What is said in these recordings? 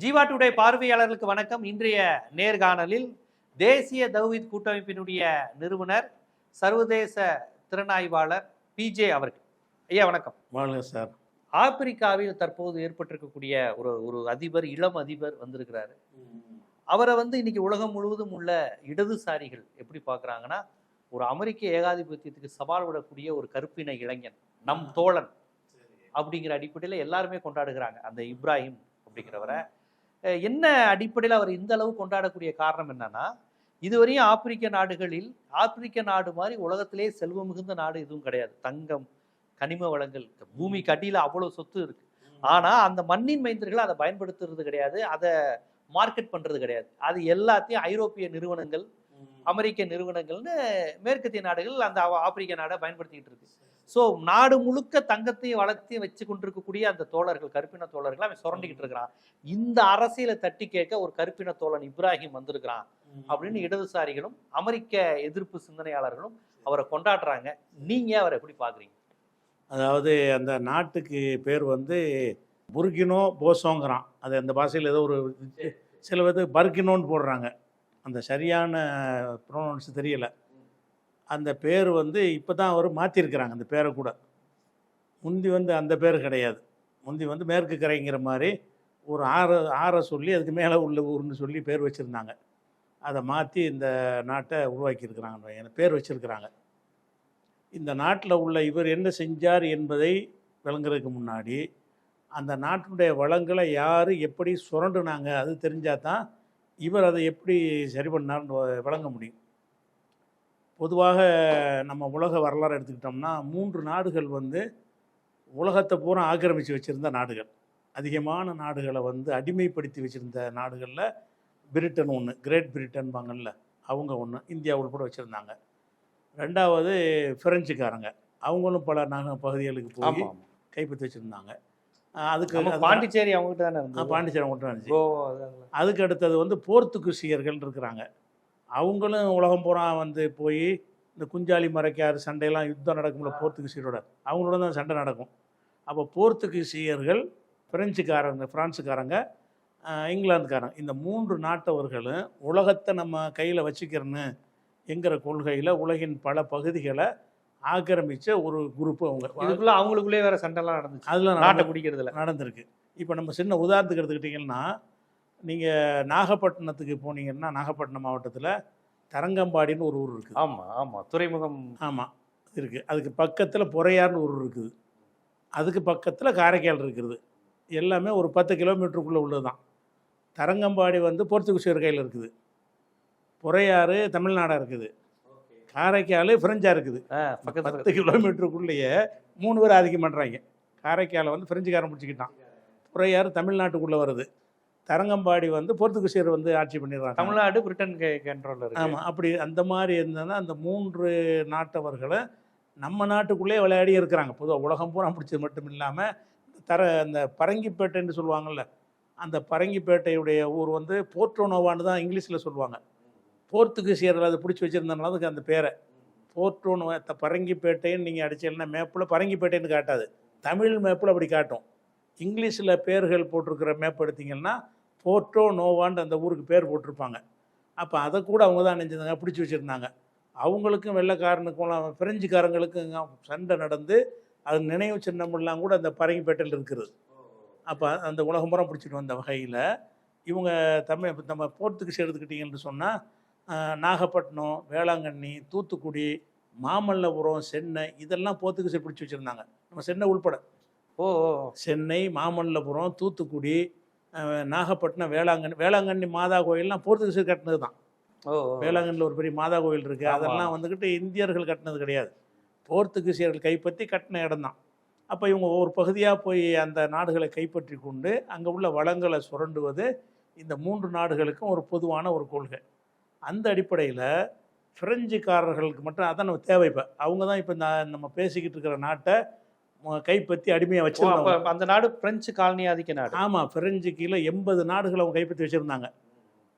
Jeeva today பார்வையாளர்களுக்கு வணக்கம். இன்றைய நேர்காணலில் தேசிய தௌஹீத் கூட்டமைப்பினுடைய நிறுவனர் சர்வதேச திறனாய்வாளர் பிஜே அவர்கள். ஐயா வணக்கம். வாழுங்க சார். ஆப்பிரிக்காவில் தற்போது ஏற்பட்டிருக்கக்கூடிய ஒரு ஒரு அதிபர் இளம் அதிபர் வந்திருக்கிறாரு. அவரை வந்து இன்னைக்கு உலகம் முழுவதும் உள்ள இடதுசாரிகள் எப்படி பார்க்கறாங்கன்னா ஒரு அமெரிக்க ஏகாதிபத்தியத்துக்கு சவால் விடக்கூடிய ஒரு கருப்பின இளைஞன் நம் தோழன் அப்படிங்கிற அடிப்படையில் எல்லாருமே கொண்டாடுகிறாங்க. அந்த இப்ராஹிம் அப்படிங்கிறவரை. என்ன அடிப்படையில் அவர் இந்த அளவு கொண்டாடக்கூடிய காரணம் என்னன்னா இதுவரையும் ஆப்பிரிக்க நாடுகளில் ஆப்பிரிக்க நாடு மாதிரி உலகத்திலே செல்வம் மிகுந்த நாடு எதுவும் கிடையாது. தங்கம் கனிம வளங்கள் பூமிக்கு அடியில் அவ்வளோ சொத்து இருக்கு. ஆனா அந்த மண்ணின் மைந்தர்கள் அதை பயன்படுத்துறது கிடையாது அதை மார்க்கெட் பண்றது கிடையாது. அது எல்லாத்தையும் ஐரோப்பிய நிறுவனங்கள் அமெரிக்க நிறுவனங்கள்னு மேற்கத்திய நாடுகள் அந்த ஆப்பிரிக்க நாடை பயன்படுத்திக்கிட்டு இருக்கு. ஸோ நாடு முழுக்க தங்கத்தையும் வளர்த்தையும் வச்சு கொண்டிருக்கக்கூடிய அந்த தோழர்கள் கருப்பின தோழர்கள் அவன் சுரண்டிக்கிட்டு இருக்கிறான். இந்த அரசியலை தட்டி கேட்க ஒரு கருப்பின தோழன் இப்ராஹிம் வந்திருக்கிறான் அப்படின்னு இடதுசாரிகளும் அமெரிக்க எதிர்ப்பு சிந்தனையாளர்களும் அவரை கொண்டாடுறாங்க. நீங்க அவரை எப்படி பாக்குறீங்க? அதாவது அந்த நாட்டுக்கு பேர் வந்து புர்கினோ போசோங்கிறான் அது அந்த பாஷையில் ஏதோ ஒரு சில பேர் பர்கினோன்னு போடுறாங்க. அந்த சரியான ப்ரொனவுன்ஸ் தெரியல. அந்த பேர் வந்து இப்போ தான் அவர் மாற்றிருக்கிறாங்க அந்த பேரை கூட. முந்தி வந்து அந்த பேர் கிடையாது. முந்தி வந்து மேற்கு கரைங்கிற மாதிரி ஒரு ஆற ஆறை சொல்லி அதுக்கு மேலே உள்ள ஊர்னு சொல்லி பேர் வச்சுருந்தாங்க. அதை மாற்றி இந்த நாட்டை உருவாக்கியிருக்கிறாங்க. பேர் வச்சுருக்கிறாங்க. இந்த நாட்டில் உள்ள இவர் என்ன செஞ்சார் என்பதை விளங்குறதுக்கு முன்னாடி அந்த நாட்டினுடைய வளங்களை யார் எப்படி சுரண்டுனாங்க அது தெரிஞ்சால் தான் இவர் அதை எப்படி சரி பண்ணார்னு விளங்க முடியும். பொதுவாக நம்ம உலக வரலாறு எடுத்துக்கிட்டோம்னா மூன்று நாடுகள் வந்து உலகத்தை பூரா ஆக்கிரமித்து வச்சுருந்த நாடுகள். அதிகமான நாடுகளை வந்து அடிமைப்படுத்தி வச்சுருந்த நாடுகளில் பிரிட்டன் ஒன்று கிரேட் பிரிட்டன்பாங்கல்ல அவங்க ஒன்று இந்தியா உள்பட வச்சுருந்தாங்க. ரெண்டாவது பிரெஞ்சுக்காரங்க அவங்களும் பல நக பகுதிகளுக்கு போய் கைப்பற்றி வச்சுருந்தாங்க. அதுக்கு பாண்டிச்சேரி அவங்ககிட்ட தானே பாண்டிச்சேரி இருந்துச்சு. அதெல்லாம். அதுக்கு அடுத்தது வந்து போர்த்துகீசியர்கள் இருக்கிறாங்க. அவங்களும் உலகம் பூரா வந்து போய் இந்த குஞ்சாலி மறைக்கார் சண்டையெல்லாம் யுத்தம் நடக்கும்ல போர்த்துகீசியரோட அவங்களோட தான் சண்டை நடக்கும். அப்போ போர்த்துகீசியர்கள் பிரெஞ்சுக்காரங்க பிரான்ஸுக்காரங்க ஆஹ், இங்கிலாந்துக்காரங்க இந்த மூன்று நாட்டவர்களும் உலகத்தை நம்ம கையில் வச்சுக்கிறன்னு என்கிற கொள்கையில் உலகின் பல பகுதிகளை ஆக்கிரமித்த ஒரு குரூப்பு அவங்க. இதுக்குள்ள அவங்களுக்குள்ளே வேற சண்டைலாம் நடந்துச்சு. அதில் நாட்டை பிடிக்கிறதுல. நடந்திருக்கு. இப்போ நம்ம சின்ன உதாரணத்துக்கு எடுத்துக்கிட்டிங்கன்னா நீங்கள் நாகப்பட்டினத்துக்கு போனீங்கன்னா நாகப்பட்டினம் மாவட்டத்தில் தரங்கம்பாடின்னு ஒரு ஊர் இருக்குது. ஆமா ஆமா. துறைமுகம். ஆமாம் இருக்குது அதுக்கு பக்கத்தில் பொறையார்னு ஒரு ஊர் இருக்குது. அதுக்கு பக்கத்தில் காரைக்கால் இருக்குது. எல்லாமே ஒரு பத்து கிலோமீட்டருக்குள்ளே உள்ளது தான் தரங்கம்பாடி வந்து போர்த்துகீசியர் கையில் இருக்குது. பொறையாறு தமிழ்நாடாக இருக்குது. காரைக்கால் ஃப்ரெஞ்சாக இருக்குது. பத்து கிலோமீட்டருக்குள்ளேயே மூணு பேர் ஆதிக்கம் பண்ணுறாங்க காரைக்காலை வந்து பிரெஞ்சுக்காரன் பிடிச்சிக்கிட்டான். புறையார் தமிழ்நாட்டுக்குள்ளே வருது. தரங்கம்பாடி வந்து போர்த்துகீசியர் வந்து ஆட்சி பண்ணிடுறாங்க. தமிழ்நாடு பிரிட்டன் கண்ட்ரோல்ல இருக்கு. ஆமாம் அப்படி அந்த மாதிரி இருந்ததுன்னா அந்த மூன்று நாட்டவர்களை நம்ம நாட்டுக்குள்ளே விளையாடி இருக்கிறாங்க. பொதுவாக உலகம் பூரா பிடிச்சது மட்டும் இல்லாமல் தர அந்த பரங்கிப்பேட்டைன்னு சொல்லுவாங்கள்ல அந்த பரங்கிப்பேட்டையுடைய ஊர் வந்து போர்ட்ரோனோவான்னு தான் இங்கிலீஷில் சொல்லுவாங்க. போர்த்துகீசியர்கள் அதை பிடிச்சி வச்சுருந்தனால அதுக்கு அந்த பேரை. போர்ட்ரோனோ பரங்கிப்பேட்டைன்னு நீங்கள் அடிச்சீங்கன்னா மேப்பில் பரங்கிப்பேட்டைன்னு காட்டாது. தமிழ் மேப்பில் அப்படி காட்டும். இங்கிலீஷில் பேர்கள் போட்டிருக்கிற மேப் எடுத்திங்கன்னா போர்ட்டோ நோவான்னு அந்த ஊருக்கு பேர் போட்டிருப்பாங்க. அப்போ அதை கூட அவங்க தான் நினைச்சிருந்தாங்க பிடிச்சி வச்சுருந்தாங்க. அவங்களுக்கும் வெள்ளைக்காரனுக்கும் பிரெஞ்சுக்காரங்களுக்கும் சண்டை நடந்து அது நினைவு சின்னமெல்லாம் கூட அந்த பரங்கிப்பேட்டையில் இருக்குது. அப்போ அந்த உலகம் பூரா பிடிச்சிட்டு வந்த வகையில் இவங்க தமிழ் நம்ம போர்த்துக்கு எடுத்துக்கிட்டிங்கன்னு சொன்னால் நாகப்பட்டினம் வேளாங்கண்ணி தூத்துக்குடி மாமல்லபுரம் சென்னை இதெல்லாம் போர்த்துக்கு பிடிச்சி வச்சுருந்தாங்க. நம்ம சென்னை உள்பட. ஓ சென்னை மாமல்லபுரம் தூத்துக்குடி நாகப்பட்டினம் வேளாங்கண்ணி வேளாங்கண்ணி மாதா கோயில்லாம் போர்த்துகீசர் கட்டினது தான். வேளாங்கண்ணியில் ஒரு பெரிய மாதா கோயில் இருக்குது. அதெல்லாம் வந்துக்கிட்டு இந்தியர்கள் கட்டினது கிடையாது. போர்த்துகீசியர்கள் கைப்பற்றி கட்டின இடம் தான் அப்போ இவங்க ஒரு பகுதியாக போய் அந்த நாடுகளை கைப்பற்றி கொண்டு அங்கே உள்ள வளங்களை சுரண்டுவது இந்த மூன்று நாடுகளுக்கும் ஒரு பொதுவான ஒரு கொள்கை. அந்த அடிப்படையில் பிரெஞ்சுக்காரர்களுக்கு மட்டும் அதான் நம்ம தேவை. இப்போ அவங்க தான் இப்போ நம்ம பேசிக்கிட்டு இருக்கிற நாட்டை கைப்பற்றி அடிமையாக வச்சிருந்தாங்க அந்த நாடு பிரெஞ்சு காலனி ஆதிக்க நாடு. ஆமாம் பிரெஞ்சு கீழே எண்பது நாடுகள் அவங்க கைப்பற்றி வச்சுருந்தாங்க.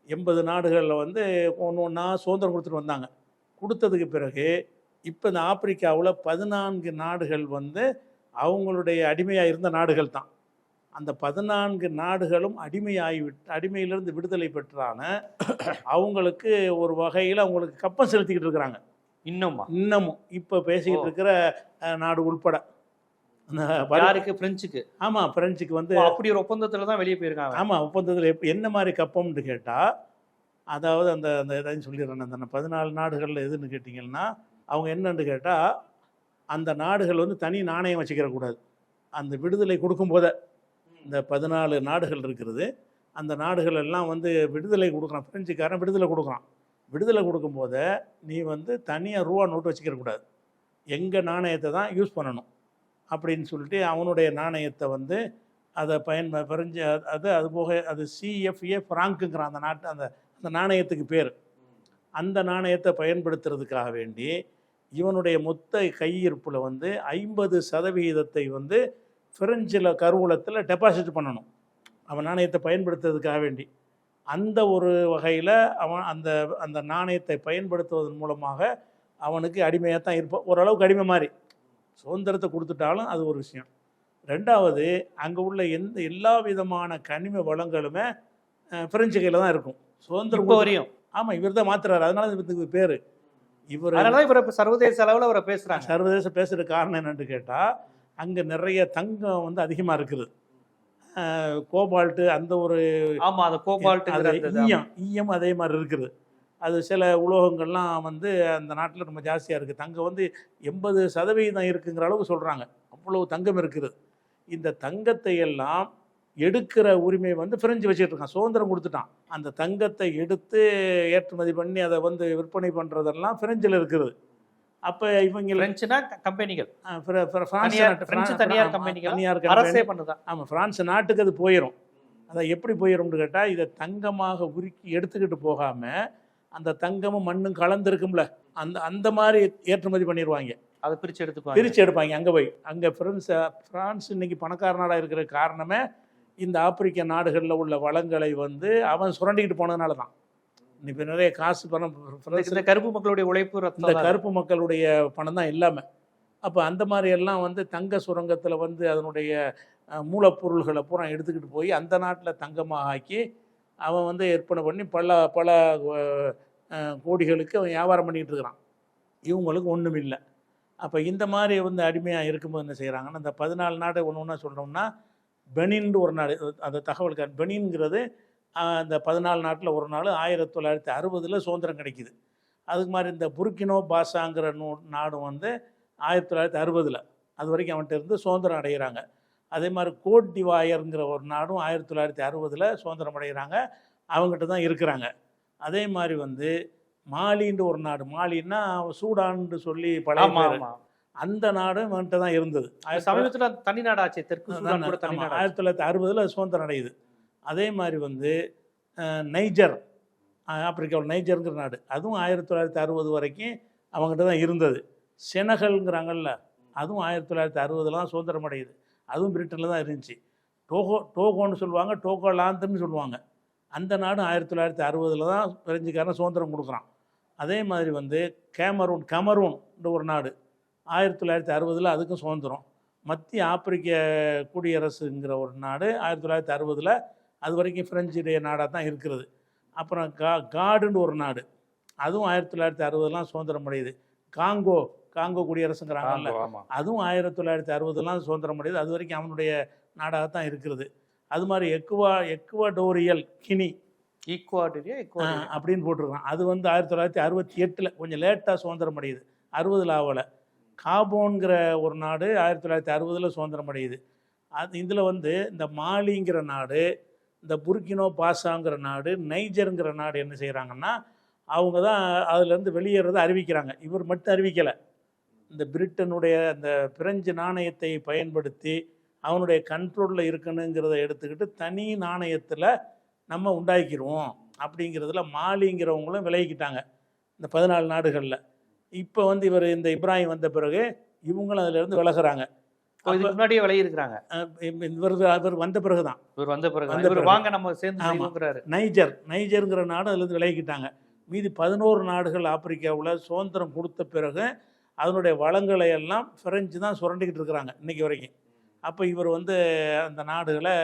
எண்பது நாடுகளில் வந்து ஒன்று ஒன்றா சுதந்திரம் கொடுத்துட்டு வந்தாங்க. கொடுத்ததுக்கு பிறகு இப்போ இந்த ஆப்பிரிக்காவில் பதினான்கு நாடுகள் வந்து அவங்களுடைய அடிமையாக இருந்த நாடுகள் தான். அந்த பதினான்கு நாடுகளும் அடிமையாகி விட்டு அடிமையிலிருந்து விடுதலை பெற்றான அவங்களுக்கு ஒரு வகையில் அவங்களுக்கு கப்பம் செலுத்திக்கிட்டு இருக்கிறாங்க. இன்னுமா? இன்னமும் இப்போ பேசிக்கிட்டு. இருக்கிற நாடு உள்பட. யாருக்கு? பிரெஞ்சுக்கு. ஆமா பிரெஞ்சுக்கு வந்து அப்படி ஒரு ஒப்பந்தத்துல தான் வெளியே போயிருக்காங்க. ஆமா ஒப்பந்தத்தில் எப்ப என்ன மாதிரி கப்பம்னு கேட்டால் அதாவது அந்த அந்த இதையும் சொல்லிடுறேன் அந்த பதினாலு நாடுகளில் எதுன்னு கேட்டிங்கன்னா அவங்க என்னன்னு கேட்டால் அந்த நாடுகள் வந்து தனி நாணயம் வச்சுக்கிற கூடாது. அந்த விடுதலை கொடுக்கும்போதே இந்த பதினாலு நாடுகள் இருக்கிறது அந்த நாடுகள் எல்லாம் வந்து விடுதலை கொடுக்குறான். பிரெஞ்சுக்காரன் விடுதலை கொடுக்குறான். விடுதலை கொடுக்கும்போதே நீ வந்து தனியாக ரூபா நோட்டு வச்சுக்கிற கூடாது. எங்கள் நாணயத்தை தான் யூஸ் பண்ணணும். அப்படின்னு சொல்லிட்டு அவனுடைய நாணயத்தை வந்து அதை பயன் பிரெஞ்சு அது- அது போக அது சிஎஃப்ஏ ஃப்ராங்க்குங்கிறான் அந்த நாட்டு அந்த அந்த நாணயத்துக்கு பேர். அந்த நாணயத்தை பயன்படுத்துறதுக்காக வேண்டி இவனுடைய மொத்த கையிருப்பில் வந்து ஐம்பது சதவிகிதத்தை வந்து பிரெஞ்சில் கருவூலத்தில் டெபாசிட் பண்ணணும். அவன் நாணயத்தை பயன்படுத்துறதுக்காக வேண்டி. அந்த ஒரு வகையில் அவன் அந்த அந்த நாணயத்தை பயன்படுத்துவதன் மூலமாக அவனுக்கு அடிமையாக தான் இருப்பான் ஓரளவுக்கு அடிமை மாதிரி. சுதந்திரத்தை கொடுத்துட்டாலும் அது ஒரு விஷயம். ரெண்டாவது அங்கே உள்ள எந்த எல்லா விதமான கனிம வளங்களுமே பிரெஞ்சு கையில் தான் இருக்கும். சுதந்திரம் வரையும். ஆமாம் இவர் தான் மாத்துறாரு. அதனால இதுக்கு பேர். இவர் அதனாலதான் இவரை இப்ப சர்வதேச அளவுல அவரை பேசுறாங்க. சர்வதேச பேசுகிற காரணம் என்னன்னு கேட்டால் அங்கே நிறைய தங்கம் வந்து அதிகமாக இருக்குது. கோபால்ட்டு அந்த ஒரு ஆமா அந்த இது. ஈயம் ஈயம் அதே மாதிரி இருக்குது. அது சில உலோகங்கள்லாம் வந்து அந்த நாட்டில் ரொம்ப ஜாஸ்தியாக இருக்குது தங்கம் வந்து எண்பது சதவீதம் இருக்குங்கிற அளவுக்கு சொல்கிறாங்க அவ்வளவு தங்கம் இருக்குது. இந்த தங்கத்தை எல்லாம் எடுக்கிற உரிமை வந்து பிரெஞ்சு வச்சுட்டு இருக்கான். சுதந்திரம் கொடுத்துட்டான். அந்த தங்கத்தை எடுத்து ஏற்றுமதி பண்ணி அதை வந்து விற்பனை பண்ணுறதெல்லாம் பிரெஞ்சில் இருக்குது. அப்போ இவங்க பிரெஞ்சுனா கம்பெனிகள். பிரான்ஸ் தனியார் கம்பெனிகள். தனியார் அரசே பண்ணுதான். ஆமாம் பிரான்ஸ் நாட்டுக்கு அது போயிடும் அதை எப்படி போயிடும்னு கேட்டால் இதை தங்கமாக உருக்கி எடுத்துக்கிட்டு போகாமல் அந்த தங்கமும் மண்ணும் கலந்துருக்கும்ல அந்த அந்த மாதிரி ஏற்றுமதி பண்ணிடுவாங்க அதை பிரிச்சு எடுத்துக்குவாங்க. பிரித்து எடுப்பாங்க அங்கே போய். அங்கே பிரான்ஸ் பிரான்ஸ் இன்னைக்கு பணக்கார நாடாக இருக்கிற காரணமே இந்த ஆப்பிரிக்க நாடுகளில் உள்ள வளங்களை வந்து அவன் சுரண்டிக்கிட்டு போனதுனால தான் இப்போ நிறைய காசு பணம் இந்த- கருப்பு மக்களுடைய உழைப்பு இந்த. கருப்பு மக்களுடைய பணம் தான் எல்லாமே அப்போ அந்த மாதிரி எல்லாம் வந்து தங்க சுரங்கத்தில் வந்து அதனுடைய மூலப்பொருள்களை பூரா எடுத்துக்கிட்டு போய் அந்த நாட்டில் தங்கமாக ஆக்கி அவன் வந்து விற்பனை பண்ணி பல பல கோடிகளுக்கு அவன் வியாபாரம் பண்ணிகிட்டு இருக்கிறான். இவங்களுக்கு ஒன்றும் இல்லை. அப்போ இந்த மாதிரி வந்து அடிமையாக இருக்கும்போது என்ன செய்கிறாங்கன்னா இந்த பதினாலு நாடு ஒன்று ஒன்றா சொல்கிறோம்னா பெனின்னு ஒரு நாடு அந்த தகவலுக்கு பெனின்ங்கிறது அந்த பதினாலு நாட்டில் ஒரு நாள் ஆயிரத்தி தொள்ளாயிரத்தி அறுபதில் சுதந்திரம் கிடைக்குது. அதுக்கு மாதிரி இந்த புர்கினோ பாசாங்கிற நூ நாடும் வந்து ஆயிரத்தி தொள்ளாயிரத்தி அறுபதில் அது வரைக்கும் அவன்கிட்ட இருந்து சுதந்திரம் அடைகிறாங்க அதே மாதிரி கோட் டிவாயருங்கிற ஒரு நாடும் ஆயிரத்தி தொள்ளாயிரத்தி அறுபதில் சுதந்திரம் அடைகிறாங்க அவங்ககிட்ட தான் இருக்கிறாங்க. அதே மாதிரி வந்து மாலின்ற ஒரு நாடு மாலின்னா சூடான்னு சொல்லி பழைய அந்த நாடும் அவன்கிட்ட தான் இருந்தது. சமீபத்துல தனி நாடாச்சு தெற்கு ஆயிரத்தி தொள்ளாயிரத்தி அறுபதில் சுதந்திரம் அடையுது. அதே மாதிரி வந்து நைஜர் ஆப்பிரிக்காவில் நைஜருங்கிற நாடு. அதுவும் ஆயிரத்தி தொள்ளாயிரத்தி அறுபது வரைக்கும் அவங்ககிட்ட தான் இருந்தது. செனகல்ங்கிறாங்கல்ல அதுவும் ஆயிரத்தி தொள்ளாயிரத்தி அறுபதுல தான் சுதந்திரம் அடையுது. அதுவும் பிரிட்டனில் தான் இருந்துச்சு. டோகோ டோகோன்னு சொல்லுவாங்க டோகோ டோகோலாந்துன்னு சொல்லுவாங்க. அந்த நாடும் ஆயிரத்தி தொள்ளாயிரத்தி அறுபதில் தான் பிரெஞ்சுக்காரன் சுதந்திரம் கொடுக்குறான். அதே மாதிரி வந்து கேமரூன் கமரூன் ஒரு நாடு ஆயிரத்தி தொள்ளாயிரத்தி அறுபதில் அதுக்கும் சுதந்திரம். மத்திய ஆப்பிரிக்க குடியரசுங்கிற ஒரு நாடு ஆயிரத்தி தொள்ளாயிரத்தி அறுபதில் அது வரைக்கும் ஃப்ரெஞ்சுடைய நாடாக தான் இருக்கிறது. அப்புறம் கா காடுன்னு ஒரு நாடு. அதுவும் ஆயிரத்தி தொள்ளாயிரத்தி அறுபதுலாம் சுதந்திரம் அடையுது. காங்கோ காங்கோ குடியரசுங்கிறாங்கல்ல. அதுவும் ஆயிரத்தி தொள்ளாயிரத்தி அறுபதுலாம் சுதந்திரம் அடையுது. அது வரைக்கும் அவனுடைய நாடாக தான் இருக்கிறது. அது மாதிரி எக்குவா எக்குவடோரியல் கினி. ஈக்குவாடரியா அப்படின்னு போட்டிருக்கான். அது வந்து ஆயிரத்தி தொள்ளாயிரத்தி அறுபத்தி எட்டில் கொஞ்சம் லேட்டாக சுதந்திரம் அடையுது. அறுபதில் ஆகலை காபோன்கிற ஒரு நாடு ஆயிரத்தி தொள்ளாயிரத்தி அறுபதில் சுதந்திரம் அடையுது. அது இதில் வந்து இந்த மாலிங்கிற நாடு இந்த புர்கினோ பாசாங்கிற நாடு நைஜருங்கிற நாடு என்ன செய்கிறாங்கன்னா அவங்க தான் அதுலேருந்து வெளியேறதை அறிவிக்கிறாங்க. இவர் மட்டும் அறிவிக்கலை. இந்த பிரிட்டனுடைய அந்த பிரெஞ்சு நாணயத்தை பயன்படுத்தி அவனுடைய கண்ட்ரோலில் இருக்கணுங்கிறத எடுத்துக்கிட்டு தனி நாணயத்தில் நம்ம உண்டாக்கிடுவோம் அப்படிங்கிறதுல மாலிங்கிறவங்களும் விலகிக்கிட்டாங்க இந்த பதினாலு நாடுகளில். இப்போ வந்து இவர் இந்த இப்ராஹிம் வந்த பிறகு இவங்களும் அதிலிருந்து விலகுறாங்க. இதுக்கு முன்னாடியே அஹ் இவர் அவர் வந்த பிறகு தான் இவர் வந்த பிறகு வந்த இவர் பிறகு. வாங்க நம்ம சேர்ந்து நைஜர் நைஜருங்கிற நாடு அதுலேருந்து விலகிக்கிட்டாங்க. மீதி பதினோரு நாடுகள் ஆப்பிரிக்காவில் சுதந்திரம் கொடுத்த பிறகு அதனுடைய வளங்களை எல்லாம் பிரெஞ்சு தான் சுரண்டிக்கிட்டு இருக்கிறாங்க இன்னைக்கு வரைக்கும். அப்போ இவர் வந்து அந்த நாடுகளை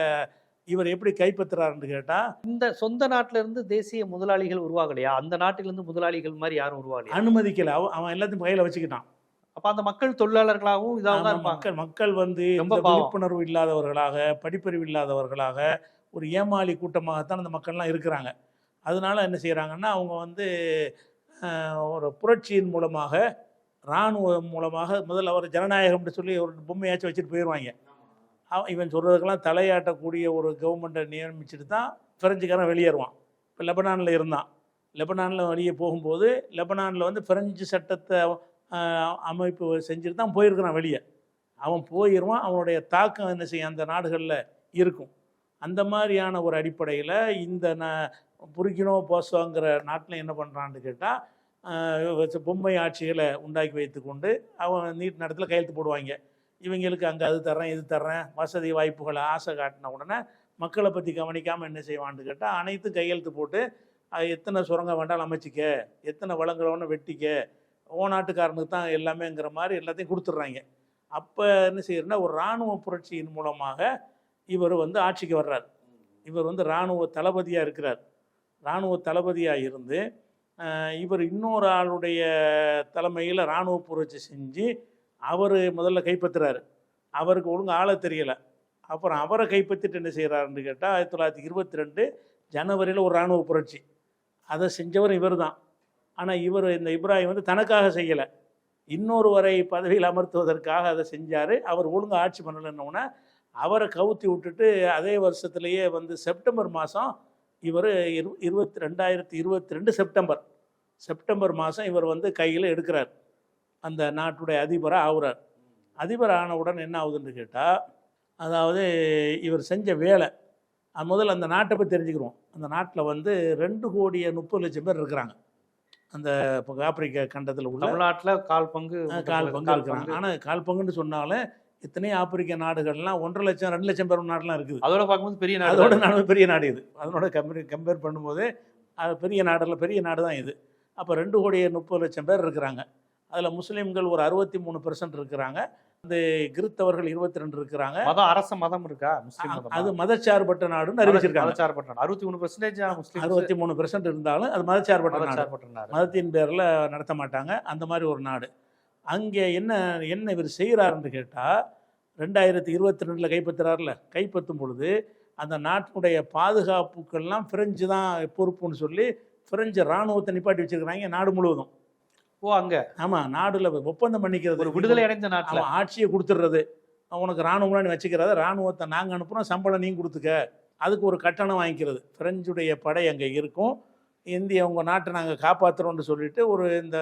இவர் எப்படி கைப்பற்றுறாருன்னு கேட்டால் இந்த சொந்த நாட்டுல இருந்து தேசிய முதலாளிகள் உருவாகலையா? அந்த நாட்டிலிருந்து முதலாளிகள் மாதிரி யாரும் உருவாகலையா? அனுமதிக்கல. அவன் எல்லாத்தையும் கையில் வச்சுக்கிட்டான். அப்ப அந்த மக்கள் தொழிலாளர்களாகவும் இதாக தான் மக்கள் மக்கள் வந்து ரொம்ப. விழிப்புணர்வு இல்லாதவர்களாக படிப்பறிவு இல்லாதவர்களாக ஒரு ஏமாளி கூட்டமாகத்தான் அந்த மக்கள்லாம் இருக்கிறாங்க. அதனால என்ன செய்கிறாங்கன்னா அவங்க வந்து ஒரு புரட்சியின் மூலமாக இராணுவம் மூலமாக முதல்ல அவர் ஜனநாயகம்னு சொல்லி ஒரு பொம்மையாச்சும் வச்சுட்டு போயிடுவாங்க அவன் இவன் சொல்கிறதுக்கெல்லாம் தலையாட்டக்கூடிய ஒரு கவர்மெண்ட்டை நியமிச்சுட்டு தான் பிரெஞ்சுக்காரன் வெளியேறுவான். இப்போ லெபனானில் இருந்தான். லெபனானில் வெளியே போகும்போது லெபனானில் வந்து பிரெஞ்சு சட்டத்தை அமைப்பு செஞ்சுட்டு தான் போயிருக்கிறான் வெளியே. அவன் போயிடுவான் அவனுடைய தாக்கம் என்ன செய்யும்? அந்த நாடுகளில் இருக்கும். அந்த மாதிரியான ஒரு அடிப்படையில் இந்த ந புரிக்கினோ போசோங்கிற நாட்டில் என்ன பண்ணுறான்னு கேட்டால் பொம்மை ஆட்சிகளை உண்டாக்கி வைத்துக்கொண்டு அவன் நீட் நேரத்தில் கையெழுத்து போடுவாங்க. இவங்களுக்கு அங்கே அது தர்றேன் இது தர்றேன் வசதி வாய்ப்புகளை ஆசை காட்டின உடனே மக்களை பற்றி கவனிக்காமல் என்ன செய்வான்னு கேட்டால் அனைத்தும் கையெழுத்து போட்டு அது எத்தனை சுரங்கம் வேண்டாலும் அமைச்சிக்க எத்தனை வளங்குறவனை வெட்டிக்க ஓ நாட்டுக்காரனுக்கு தான் எல்லாமேங்கிற மாதிரி எல்லாத்தையும் கொடுத்துட்றாங்க. அப்போ என்ன செய்யறதுன்னா ஒரு இராணுவ புரட்சியின் மூலமாக இவர் வந்து ஆட்சிக்கு வர்றார். இவர் வந்து இராணுவ தளபதியாக இருக்கிறார். இராணுவ தளபதியாக இருந்து இவர் இன்னொரு ஆளுடைய தலைமையில் இராணுவ புரட்சி செஞ்சு அவர் முதல்ல கைப்பற்றுறாரு. அவருக்கு ஒழுங்கு ஆள தெரியலை. அப்புறம் அவரை கைப்பற்றிட்டு என்ன செய்கிறாருன்னு கேட்டால் ஆயிரத்தி தொள்ளாயிரத்தி இருபத்தி ரெண்டு ஜனவரியில் ஒரு இராணுவ புரட்சி. அதை செஞ்சவர் இவர் தான் ஆனால் இவர் இந்த இப்ராஹிம் வந்து தனக்காக செய்யலை. இன்னொரு வரை பதவியில் அமர்த்துவதற்காக அதை செஞ்சார். அவர் ஒழுங்கா ஆட்சி பண்ணலைன்னொன்னே அவரை கவுத்தி விட்டுட்டு அதே வருஷத்துலேயே வந்து செப்டம்பர் மாதம் இவர் இரு இருபத்தி ரெண்டாயிரத்தி இருபத்தி ரெண்டு செப்டம்பர். செப்டம்பர் மாதம் இவர் வந்து கையில் எடுக்கிறார். அந்த நாட்டுடைய அதிபராக ஆகுறார். அதிபர் ஆனவுடன் என்ன ஆகுதுன்னு கேட்டால் அதாவது இவர் செஞ்ச வேலை அது முதல்ல அந்த நாட்டை பற்றி தெரிஞ்சுக்கிறோம். அந்த நாட்டில் வந்து ரெண்டு கோடியே முப்பது லட்சம் பேர் இருக்கிறாங்க. அந்த இப்போ ஆப்பிரிக்க கண்டத்தில் உள்ள தமிழ்நாட்டுல கால் பங்கு கால் பங்கு இருக்கிறாங்க. ஆனால் கால் பங்குன்னு சொன்னாலும் இத்தனையும் ஆப்பிரிக்க நாடுகள்லாம் ஒன்றரை லட்சம் ரெண்டு லட்சம் பேர் நாடுலாம் இருக்குது. அதோட பார்க்கும்போது பெரிய நாடு. அதோட. நாடு பெரிய நாடு இது. அதனோட கம்பேர் கம்பேர் பண்ணும்போது அது பெரிய நாடில் பெரிய நாடு தான் இது. அப்போ ரெண்டு கோடியே முப்பது லட்சம் பேர் இருக்கிறாங்க. அதில் முஸ்லீம்கள் ஒரு அறுபத்தி மூணு பெர்சன்ட் இருக்கிறாங்க. இந்த கிறித்தவர்கள் இருபத்தி ரெண்டு இருக்கிறாங்க. மதம் அரச மதம் இருக்கா? முஸ்லீம் அது மதச்சார்பற்ற நாடுன்னு அறிவிச்சிருக்காங்க. மதச்சார்பற்ற அறுபத்தி மூணு பெர்சன்டேஜ் முஸ்லீம் அறுபத்தி மூணு பெர்சன்ட் இருந்தாலும் அது மதச்சார்பற்ற நாடு. மதச்சார்பற்ற நாடு. மதத்தின் பேரில் நடத்த மாட்டாங்க. அந்த மாதிரி ஒரு நாடு. அங்கே என்ன என்ன இவர் செய்கிறாருன்னு கேட்டால் ரெண்டாயிரத்தி இருபத்தி ரெண்டில் கைப்பற்றுறாருல. கைப்பற்றும் பொழுது அந்த நாட்டினுடைய பாதுகாப்புக்கெல்லாம் பிரெஞ்சு தான் பொறுப்புன்னு சொல்லி பிரெஞ்சு இராணுவத்தை நிப்பாட்டி வச்சிருக்கிறாங்க நாடு முழுவதும். ஓ அங்க. ஆமாம் நாடுல ஒப்பந்தம் பண்ணிக்கிறது. ஒரு விடுதலை அடைந்த நாட்டுல. ஆட்சியை கொடுத்துட்றது. உனக்கு இராணுவம்லாம் நீ வச்சுக்கிறத இராணுவத்தை நாங்கள் அனுப்புகிறோம் சம்பளம் நீ கொடுத்துக்க. அதுக்கு ஒரு கட்டணம் வாங்கிக்கிறது. பிரெஞ்சுடைய படை அங்கே இருக்கும். இந்திய உங்கள் நாட்டை நாங்கள் காப்பாற்றுறோம்னு சொல்லிட்டு ஒரு இந்த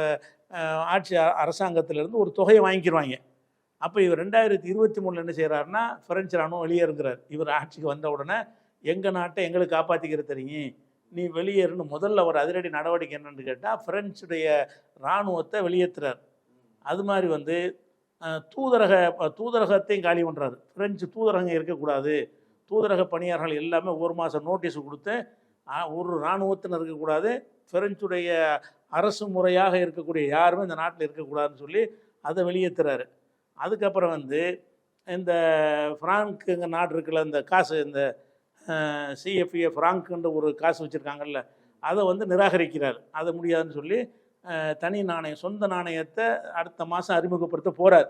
ஆட்சி அரசாங்கத்திலேருந்து ஒரு தொகையை வாங்கிக்கிடுவாங்க அப்போ இவர் ரெண்டாயிரத்தி இருபத்தி மூணில் என்ன செய்கிறாருன்னா பிரெஞ்சு இராணுவம் வெளியே இருக்கிறார் இவர் ஆட்சிக்கு வந்த உடனே எங்கள் நாட்டை எங்களுக்கு காப்பாற்றிக்கிற தெரியும். நீ வெளியேறுன்னு முதல்ல ஒரு அதிரடி நடவடிக்கை என்னன்னு கேட்டால் ஃப்ரெஞ்சுடைய இராணுவத்தை வெளியேற்றுறார் அது மாதிரி வந்து தூதரக தூதரகத்தையும் காலி பண்ணுறாரு ஃப்ரெஞ்சு தூதரகம் இருக்கக்கூடாது. தூதரக பணியாளர்கள் எல்லாமே ஒரு மாதம் நோட்டீஸ் கொடுத்து ஒரு இராணுவத்தினர் இருக்கக்கூடாது. ஃப்ரெஞ்சுடைய அரசு முறையாக இருக்கக்கூடிய யாருமே இந்த நாட்டில் இருக்கக்கூடாதுன்னு சொல்லி அதை வெளியேற்றுறாரு அதுக்கப்புறம் வந்து இந்த ஃப்ராங்க்குங்க நாடு இருக்குல்ல இந்த காசு இந்த சிஎஃப்ஏ ஃப்ராங்க்குன்ற ஒரு காசு வச்சுருக்காங்கல்ல அதை வந்து நிராகரிக்கிறார். அது முடியாதுன்னு சொல்லி தனி நாணயம் சொந்த நாணயத்தை அடுத்த மாதம் அறிமுகப்படுத்த போகிறார்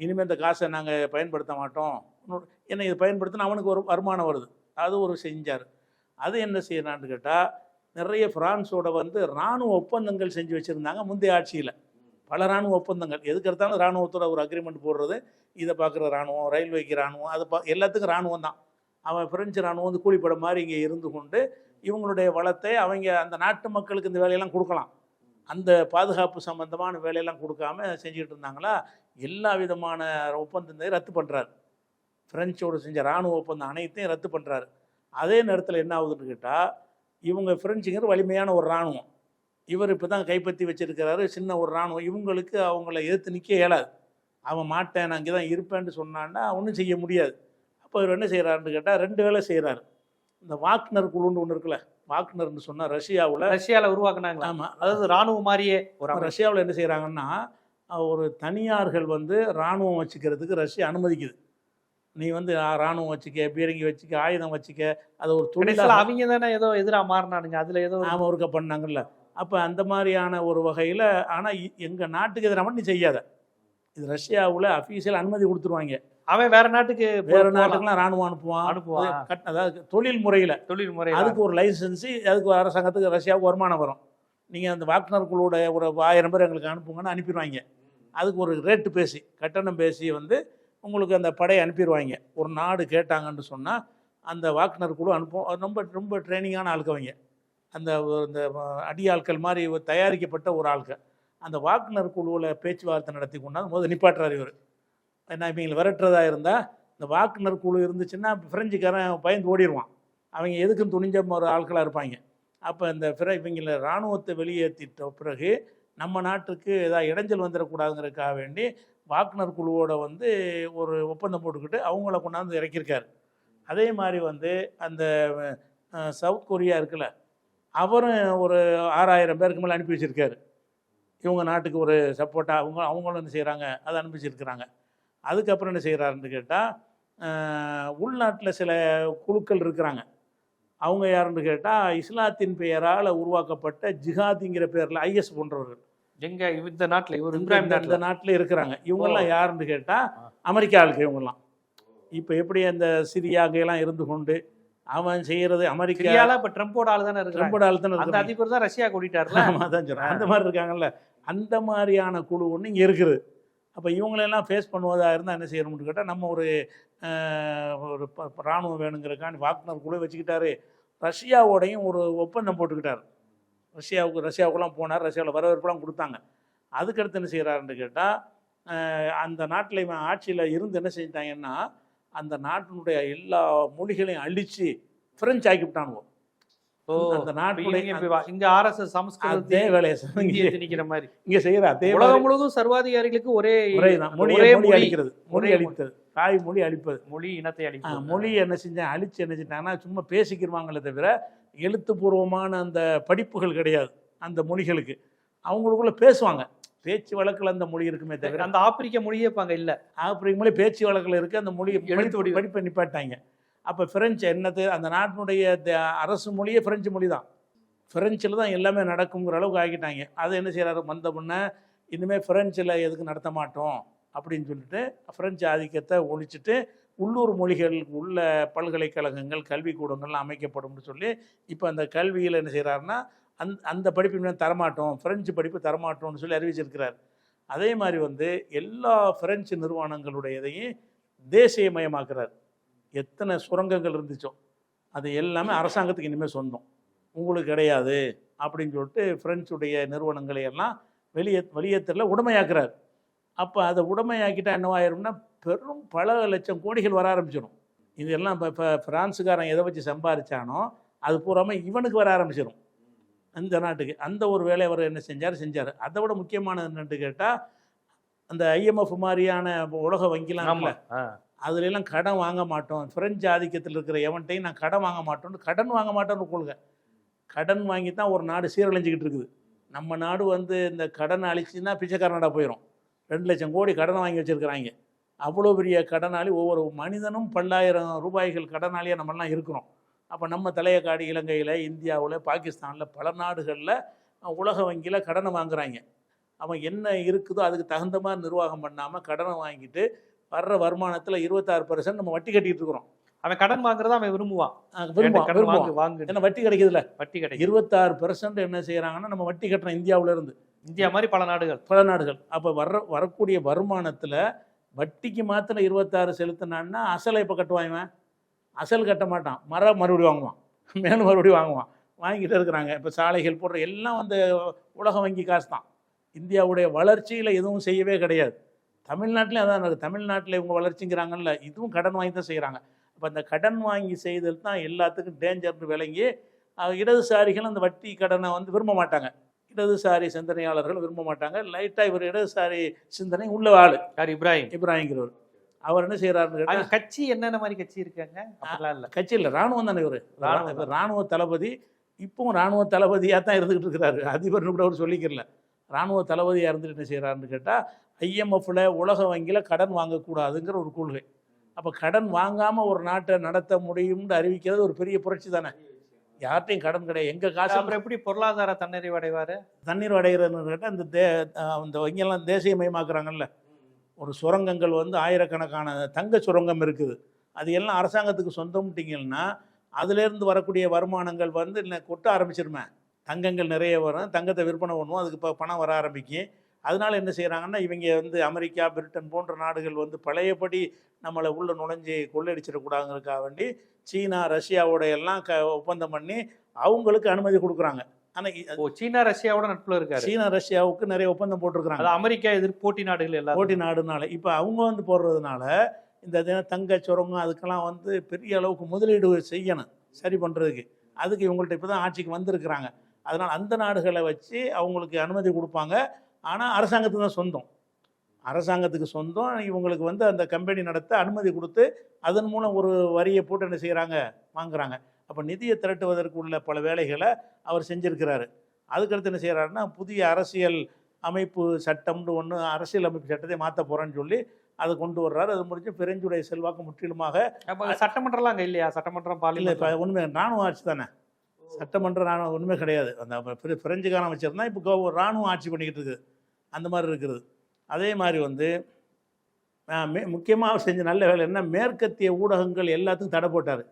இனிமேல் இந்த காசை நாங்கள் பயன்படுத்த மாட்டோம். என்னை ஏன்னா இதை பயன்படுத்தினா அவனுக்கு ஒரு வருமானம் வருது. அது ஒரு செஞ்சார். அது என்ன செய்யறான்னு கேட்டால் நிறைய ஃப்ரான்ஸோட வந்து இராணுவ ஒப்பந்தங்கள் செஞ்சு வச்சுருந்தாங்க முந்தைய ஆட்சியில். பல இராணுவ ஒப்பந்தங்கள். எதுக்கு எடுத்தாலும் இராணுவத்தோட ஒரு அக்ரிமெண்ட் போடுறது இதை பார்க்குற இராணுவம் ரயில்வேக்கு இராணுவம் அது பா எல்லாத்துக்கும் இராணுவம் தான். அவன் பிரெஞ்சு ராணுவம் வந்து கூலிப்பட மாதிரி இங்கே இருந்து கொண்டு இவங்களுடைய வளத்தை அவங்க அந்த நாட்டு மக்களுக்கு இந்த வேலையெல்லாம் கொடுக்கலாம். அந்த பாதுகாப்பு சம்பந்தமான வேலையெல்லாம் கொடுக்காம செஞ்சுக்கிட்டு இருந்தாங்களா? எல்லா விதமான ஒப்பந்தத்தை ரத்து பண்ணுறாரு ஃப்ரெஞ்சோடு செஞ்ச இராணுவ ஒப்பந்தம் அனைத்தையும் ரத்து பண்ணுறாரு அதே நேரத்தில் என்ன ஆகுதுன்னு கேட்டால் இவங்க ஃப்ரெஞ்சுங்கிற வலிமையான ஒரு இராணுவம் இவர் இப்போ தான் கைப்பற்றி வச்சிருக்கிறாரு. சின்ன ஒரு இராணுவம் இவங்களுக்கு அவங்கள எதிர்த்து நிற்க இயலாது. அவன் மாட்டேன் நான் இங்கே தான் இருப்பேன்னு சொன்னான்னா ஒன்றும் செய்ய முடியாது. அப்போ இவர் என்ன செய்கிறாருன்னு கேட்டால் ரெண்டு வேலை செய்கிறாரு இந்த வாக்னர் குழுன்னு ஒன்று இருக்குல்ல வாக்னர்னு சொன்னால் ரஷ்யாவில் ரஷ்யால உருவாக்குனாங்களா? ஆமாம் அதாவது ராணுவம் மாதிரியே ஒரு. ரஷ்யாவில் என்ன செய்கிறாங்கன்னா ஒரு தனியார்கள் வந்து இராணுவம் வச்சுக்கிறதுக்கு ரஷ்யா அனுமதிக்குது. நீ வந்து ராணுவம் வச்சுக்க பீரங்கி வச்சுக்க ஆயுதம் வச்சுக்க அது ஒரு தொழிலாக அவங்க தானே ஏதோ எதிரா மாறினானுங்க அதுல ஏதோ நாம ஒருக்க பண்ணாங்கல்ல. அப்போ அந்த மாதிரியான ஒரு வகையில் ஆனால் எங்கள் நாட்டுக்கு எதிராக நீ செய்யாத. இது ரஷ்யாவில் அஃபீஷியல் அனுமதி கொடுத்துருவாங்க. அவன் வேற நாட்டுக்கு வேற. நாட்டுக்கெல்லாம் ராணுவம் அனுப்புவான். அனுப்புவான். அதாவது தொழில் முறையில். தொழில் முறை அதுக்கு ஒரு லைசன்ஸு அதுக்கு ஒரு அரசாங்கத்துக்கு ரஷ்யாவுக்கு வருமானம் வரும். நீங்கள் அந்த வாக்னர் குழுவோட ஒரு ஆயிரம் பேர் எங்களுக்கு அனுப்புங்கன்னு அனுப்பிடுவாங்க. அதுக்கு ஒரு ரேட்டு பேசி கட்டணம் பேசி வந்து உங்களுக்கு அந்த படையை அனுப்பிடுவாங்க. ஒரு நாடு கேட்டாங்கன்னு சொன்னால் அந்த வாக்னர் குழு அனுப்பும். ரொம்ப ரொம்ப ட்ரைனிங்கான ஆளுக்கவங்க அந்த இந்த அடியாட்கள் மாதிரி ஒரு தயாரிக்கப்பட்ட ஒரு ஆட்கள் அந்த வாக்னர் குழுவில் பேச்சுவார்த்தை நடத்தி கொண்டாந்து முதல் நிப்பாட்டுறாரு இவர். நான் இவங்களை விரட்டுறதா இருந்தால் இந்த வாக்குனர் குழு இருந்துச்சுன்னா பிரெஞ்சுக்காரன் பயந்து ஓடிடுவான் அவங்க எதுக்கும் துணிஞ்ச ஒரு ஆட்களாக இருப்பாங்க. அப்போ இந்த பிற இவங்கள இராணுவத்தை வெளியேற்றிட்ட பிறகு நம்ம நாட்டுக்கு ஏதாவது இடைஞ்சல் வந்துடக்கூடாதுங்கிறதுக்காக வேண்டி வாக்குனர் குழுவோட வந்து ஒரு ஒப்பந்தம் போட்டுக்கிட்டு அவங்கள கொண்டாந்து இறக்கியிருக்காரு. அதே மாதிரி வந்து அந்த சவுத் கொரியா இருக்குல்ல அவரும் ஒரு ஆறாயிரம் பேருக்கு மேலே அனுப்பி வச்சிருக்காரு. இவங்க நாட்டுக்கு ஒரு சப்போர்ட்டாக அவங்க அவங்களும் என்ன செய்கிறாங்க அதை அனுப்பிச்சிருக்கிறாங்க. அதுக்கப்புறம் என்ன செய்கிறாருன்னு கேட்டால் உள்நாட்டில் சில குழுக்கள் இருக்கிறாங்க. அவங்க யாருன்னு கேட்டால் இஸ்லாத்தின் பெயரால் உருவாக்கப்பட்ட ஜிஹாதிங்கிற பேரில் ஐஎஸ் போன்றவர்கள். எங்க இந்த நாட்டுல இவர் இந்த- இப்ராஹிம் இந்த- இந்த நாட்டுல இருக்கிறாங்க. இவங்கெல்லாம் யாருன்னு கேட்டால் ஆ. அமெரிக்கா ஆளுக்கு இவங்கெல்லாம். இப்போ எப்படி அந்த சிரியாகையெல்லாம் இருந்து கொண்டு அவன் செய்கிறது அமெரிக்கா சிரியால இப்ப ட்ரம்போட ஆளு தானே இருக்கிறாங்க. ரொம்ப ஆள் தானே அந்த. அதிபர் தான் ரஷ்யா கூட்டிட்டாருல ஆமாம் சொல்கிறேன் அந்த மாதிரி இருக்காங்கல்ல. அந்த மாதிரியான குழு ஒன்று இங்கே இருக்குது. அப்போ இவங்களெல்லாம் ஃபேஸ் பண்ணுவதாக இருந்தால் என்ன செய்யணும்னு கேட்டால் நம்ம ஒரு ஒரு ப- ராணுவம் வேணுங்கிறக்காண்டி வாக்னர் குழு வச்சுக்கிட்டாரு. ரஷ்யாவோடையும் ஒரு ஒப்பந்தம் போட்டுக்கிட்டார். ரஷ்யாவுக்கு ரஷ்யாவுக்குலாம் போனார். ரஷ்யாவில் வரவேற்பெல்லாம் கொடுத்தாங்க. அதுக்கடுத்து என்ன செய்கிறாருன்னு கேட்டால் அந்த நாட்டில் இவன் ஆட்சியில் இருந்து என்ன செஞ்சிட்டாங்கன்னா அந்த நாட்டினுடைய எல்லா மொழிகளையும் அழித்து ஃப்ரெஞ்ச் ஆக்கிவிட்டானுவோ ஓ அந்த நாட்டுடைய இங்க ஆர்எஸ்எஸ் சமஸ்கிருதத்தை வேலையை திணிக்கிற மாதிரி. இங்கே செய்கிற அதே உலகம் முழுவதும் சர்வாதிகாரிகளுக்கு ஒரே முறை தான் மொழி மொழி. அழிக்கிறது மொழி அழித்தது தாய் மொழி அழிப்பது மொழி இனத்தை அளிக்கும் மொழி என்ன செஞ்சேன் அழிச்சு என்ன செஞ்சாங்கன்னா சும்மா பேசிக்கிருவாங்களே தவிர எழுத்துப்பூர்வமான அந்த படிப்புகள் கிடையாது அந்த மொழிகளுக்கு. அவங்களுக்குள்ள பேசுவாங்க. பேச்சு வழக்கில் அந்த மொழி இருக்குமே தவிர. அந்த ஆப்பிரிக்க மொழியே இப்ப அங்க இல்ல. ஆப்பிரிக்க மொழி பேச்சு வழக்கில் இருக்குது அந்த மொழி எழுத்து. படிப்பை நிப்பாட்டாங்க அப்போ ஃப்ரெஞ்சு என்னது? அந்த நாட்டினுடைய த- அரசு மொழியே ஃப்ரெஞ்சு மொழி தான் ஃப்ரெஞ்சில் தான் எல்லாமே நடக்குங்கிற அளவுக்கு ஆக்கிட்டாங்க அதை என்ன செய்கிறாரு வந்த முன்னே இனிமேல் ஃப்ரெஞ்சில் எதுக்கு நடத்த மாட்டோம்? அப்படின்னு சொல்லிட்டு ஃப்ரெஞ்சு ஆதிக்கத்தை ஒழிச்சிட்டு உள்ளூர் மொழிகளுக்கு உள்ள பல்கலைக்கழகங்கள் கல்விக்கூடங்கள்லாம் அமைக்கப்படும்னு சொல்லி இப்போ அந்த கல்வியில் என்ன செய்கிறாருன்னா அந் அந்த படிப்பு இனிமேல் தரமாட்டோம் ஃப்ரெஞ்சு படிப்பு தரமாட்டோம்னு சொல்லி அறிவிச்சிருக்கிறார். அதே மாதிரி வந்து எல்லா பிரெஞ்சு நிறுவனங்களுடைய இதையும் தேசியமயமாக்குறார். எத்தனை சுரங்கங்கள் இருந்துச்சோ அது எல்லாமே அரசாங்கத்துக்கு இனிமேல் சொந்தம். உங்களுக்கு கிடையாது அப்படின்னு சொல்லிட்டு பிரெஞ்சுடைய நிறுவனங்களை எல்லாம் வெளியே வெளியேற்றல உடமையாக்குறார். அப்போ அதை உடமையாக்கிட்டா என்னவாயிரும்னா பெரும் பல லட்சம் கோடிகள் வர ஆரம்பிச்சிடும் இதெல்லாம் இப்போ இப்போ ஃப்ரான்ஸுக்காரன் எதை வச்சு சம்பாரிச்சானோ அது பூராமல் இவனுக்கு வர ஆரம்பிச்சிடும் அந்த நாட்டுக்கு. அந்த ஒரு வேலையை அவர் என்ன செஞ்சார்? செஞ்சார். அதை விட முக்கியமானது என்னன்னு கேட்டால் அந்த ஐஎம்எஃப் மாதிரியான உலக வங்கிலாம் அதுலெல்லாம் கடன் வாங்க மாட்டோம். பிரெஞ்சு ஆதிக்கத்தில் இருக்கிற எவன்ட்டையும் நான் கடன் வாங்க மாட்டோம்னு கடன் வாங்க மாட்டோம்னு கொள்கை. கடன் வாங்கி தான் ஒரு நாடு சீரழிஞ்சிக்கிட்டு இருக்குது. நம்ம நாடு வந்து இந்த கடனை அழிச்சுன்னா பிச்சைக்காரனடா போயிடும் ரெண்டு லட்சம் கோடி கடனை வாங்கி வச்சிருக்கிறாங்க. அவ்வளோ பெரிய கடனாளி ஒவ்வொரு மனிதனும் பல்லாயிரம் ரூபாய்கள் கடனாளியாக நம்மளாம் இருக்கிறோம். அப்போ நம்ம தலையக்காடு இலங்கையில் இந்தியாவில் பாகிஸ்தானில் பல நாடுகளில் உலக வங்கியில் கடனை வாங்குறாங்க. அவன் என்ன இருக்குதோ அதுக்கு தகுந்த மாதிரி நிர்வாகம் பண்ணாமல் கடனை வாங்கிட்டு வர்ற வருமானத்தில் இருபத்தாறு பர்சன்ட் நம்ம வட்டி கட்டிட்டு இருக்கிறோம். அவன் கடன் வாங்குறத அவன் விரும்புவான். விரும்புவான் கடன் விரும்புவான். வாங்கு. ஏன்னா வட்டி கிடைக்குதுல்ல. வட்டி கிடைக்கும் இருபத்தாறு பெர்சன்ட் என்ன செய்கிறாங்கன்னா நம்ம வட்டி கட்டுறோம் இந்தியாவுல இருந்து இந்தியா மாதிரி பல நாடுகள். பல நாடுகள். அப்போ வர்ற வரக்கூடிய வருமானத்தில் வட்டிக்கு மாத்திரம் இருபத்தாறு செலுத்தினான்னா அசலை இப்போ கட்டுவான் இவன்? அசல் கட்ட மாட்டான். மரம் மறுபடியும் வாங்குவான். மேலும் மறுபடியும் வாங்குவான். வாங்கிட்டு இருக்கிறாங்க. இப்போ சாலைகள் போடுற எல்லாம் அந்த உலக வங்கி காசு தான். இந்தியாவுடைய வளர்ச்சியில் எதுவும் செய்யவே கிடையாது. தமிழ்நாட்டிலையும் அதான் தமிழ்நாட்டில் இவங்க வளர்ச்சிங்கிறாங்கல்ல இதுவும் கடன் வாங்கி தான் செய்கிறாங்க அப்போ அந்த கடன் வாங்கி செய்தல் தான் எல்லாத்துக்கும் டேஞ்சர்னு விளங்கி இடதுசாரிகள் அந்த வட்டி கடனை வந்து விரும்ப மாட்டாங்க. இடதுசாரி சிந்தனையாளர்கள் விரும்ப மாட்டாங்க. லைட்டாக இவர் இடதுசாரி சிந்தனை உள்ள ஆள். யார்? இப்ராஹிம். இப்ராஹிங்கிறவர் அவர் என்ன அவங்க கட்சி என்னென்ன மாதிரி கட்சி இருக்காங்க? இல்ல. கட்சி இல்லை ராணுவம் தானே இவர். ராணுவ ராணுவ தளபதி இப்பவும் ராணுவ தளபதியாக தான் இருந்துகிட்டு இருக்கிறாரு. அதிபர்னு கூட அவர் சொல்லிக்கிறல ராணுவ தளபதியாக இருந்துட்டு என்ன செய்கிறாருன்னு கேட்டால் ஐஎம்எஃப்ல உலக வங்கியில் கடன் வாங்கக்கூடாதுங்கிற ஒரு கொள்கை. அப்போ கடன் வாங்காமல் ஒரு நாட்டை நடத்த முடியும்னு அறிவிக்கிறது ஒரு பெரிய புரட்சி தானே. யார்கிட்டையும் கடன் கிடையாது. எங்கள் காசு அப்புறம் எப்படி பொருளாதார தன்னிறைவு அடைவாரு? தண்ணீர் அடைகிறதுன்னு கேட்டால் இந்த தே இந்த வங்கியெல்லாம் தேசியமயமாக்குறாங்கல்ல. ஒரு சுரங்கங்கள் வந்து ஆயிரக்கணக்கான தங்க சுரங்கம் இருக்குது. அது எல்லாம் அரசாங்கத்துக்கு சொந்தம்ட்டிங்கன்னா அதுலேருந்து வரக்கூடிய வருமானங்கள் வந்து இல்லை கொட்ட ஆரம்பிச்சிருமே. தங்கங்கள் நிறைய வரும். தங்கத்தை விற்பனை பண்ணுவோம். அதுக்கு இப்போ பணம் வர ஆரம்பிக்கும். அதனால என்ன செய்கிறாங்கன்னா இவங்க வந்து அமெரிக்கா பிரிட்டன் போன்ற நாடுகள் வந்து பழையபடி நம்மளை உள்ள நுழைஞ்சு கொள்ளையடிச்சிடக்கூடாதுங்கிறதுக்காக வேண்டி சீனா ரஷ்யாவோட எல்லாம் க ஒப்பந்தம் பண்ணி அவங்களுக்கு அனுமதி கொடுக்குறாங்க. ஆனால் சீனா ரஷ்யாவோட நட்புல இருக்காரு. சீனா ரஷ்யாவுக்கு நிறைய ஒப்பந்தம் போட்டிருக்கிறாங்க. அமெரிக்கா எதிர் போட்டி நாடுகள் எல்லாம் போட்டி நாடுனால. இப்போ அவங்க வந்து போடுறதுனால இந்த தங்க சுரங்கம் அதுக்கெல்லாம் வந்து பெரிய அளவுக்கு முதலீடு செய்யணும். சரி பண்ணுறதுக்கு அதுக்கு இவங்கள்ட்ட இப்போ தான் ஆட்சிக்கு வந்திருக்கிறாங்க. அதனால் அந்த நாடுகளை வச்சு அவங்களுக்கு அனுமதி கொடுப்பாங்க. ஆனால் அரசாங்கத்துக்கு தான் சொந்தம். அரசாங்கத்துக்கு சொந்தம். இவங்களுக்கு வந்து அந்த கம்பெனி நடத்த அனுமதி கொடுத்து அதன் மூலம் ஒரு வரியை போட்டு என்ன செய்கிறாங்க வாங்குறாங்க. அப்போ நிதியை திரட்டுவதற்கு உள்ள பல வேலைகளை அவர் செஞ்சிருக்கிறாரு. அதுக்கடுத்து என்ன செய்கிறாருன்னா புதிய அரசியல் அமைப்பு சட்டம்னு ஒன்று அரசியல் அமைப்பு சட்டத்தை மாற்ற போகிறேன்னு சொல்லி அதை கொண்டு வர்றாரு. அது முடிஞ்சு பிரெஞ்சுடைய செல்வாக்கு முற்றிலுமாக சட்டமன்றம்லாம் அங்க இல்லையா? சட்டமன்றம் இல்லை இப்போ ஒன்றுமே ராணுவ ஆட்சி தானே. சட்டமன்ற ராணுவம் ஒன்றுமே கிடையாது. அந்த பிர- பிரெஞ்சுக்காரன் வச்சிருந்தா இப்போ கோ- ராணுவம் ஆட்சி பண்ணிக்கிட்டு இருக்குது. அந்த மாதிரி இருக்கிறது அதே மாதிரி வந்து முக்கியமாக அவர் செஞ்ச நல்ல வேலை என்ன? மேற்கத்திய ஊடகங்கள் எல்லாத்துக்கும் தடை போட்டார்.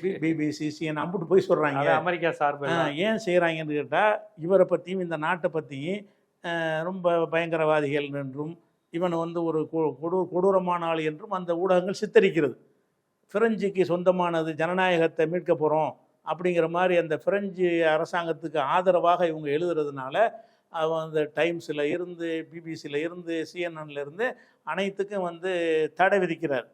பிபிசி சிஎன் அம்புட்டு போய் சொல்கிறாங்க அமெரிக்கா சார்பு ஏன் செய்கிறாங்கன்னு கேட்டால் இவரை பற்றியும் இந்த நாட்டை பற்றியும் ரொம்ப பயங்கரவாதிகள் என்றும் இவனை வந்து ஒரு கொடு கொடூரமான ஆள் என்றும் அந்த ஊடகங்கள் சித்தரிக்கிறது. பிரெஞ்சுக்கு சொந்தமானது ஜனநாயகத்தை மீட்க போகிறோம் அப்படிங்கிற மாதிரி அந்த பிரெஞ்சு அரசாங்கத்துக்கு ஆதரவாக இவங்க எழுதுறதுனால அவன் அந்த டைம்ஸில் இருந்து பிபிசியில் இருந்து சிஎன்என்ல இருந்து அனைத்துக்கும் வந்து தடை விதிக்கிறார்.